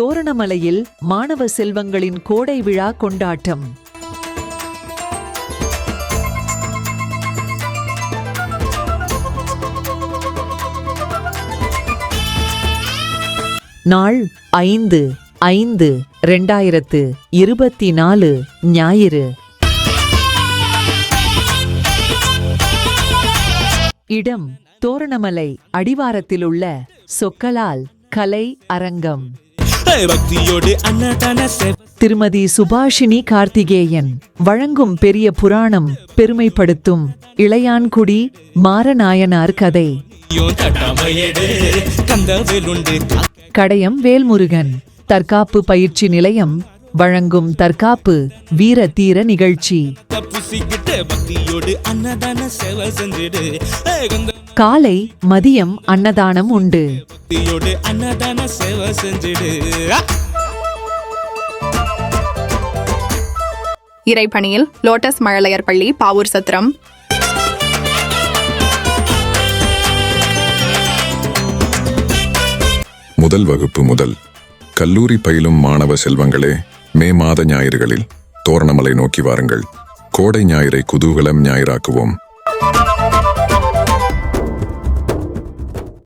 தோரணமலையில் மாணவ செல்வங்களின் கோடை விழா கொண்டாட்டம். நாள் ஐந்து ஐந்து ரெண்டாயிரத்து இருபத்தி நாலு ஞாயிறு. இடம் தோரணமலை அடிவாரத்திலுள்ள சொக்கலால் கலை அரங்கம். திருமதி சுபாஷினி கார்த்திகேயன் வழங்கும் பெரிய புராணம் பெருமைப்படுத்தும் இளையான்குடி மாரநாயனார் கதை. கடையம் வேல்முருகன். தற்காப்பு பயிற்சி நிலையம் வழங்கும் தற்காப்பு வீர தீர நிகழ்ச்சி காலை மதியம் அன்னதானம் உண்டு. அன்னதான சேவை செஞ்சிடு! இறைப்பணியில் லோட்டஸ் மழலையர் பள்ளி பாவூர் சத்திரம். முதல் வகுப்பு முதல் கல்லூரி பயிலும் மாணவ செல்வங்களே மே மாத ஞாயிறுகளில் தோரணமலை நோக்கி வாருங்கள். கோடை ஞாயிறை குதூகலம் ஞாயிறாக்குவோம்.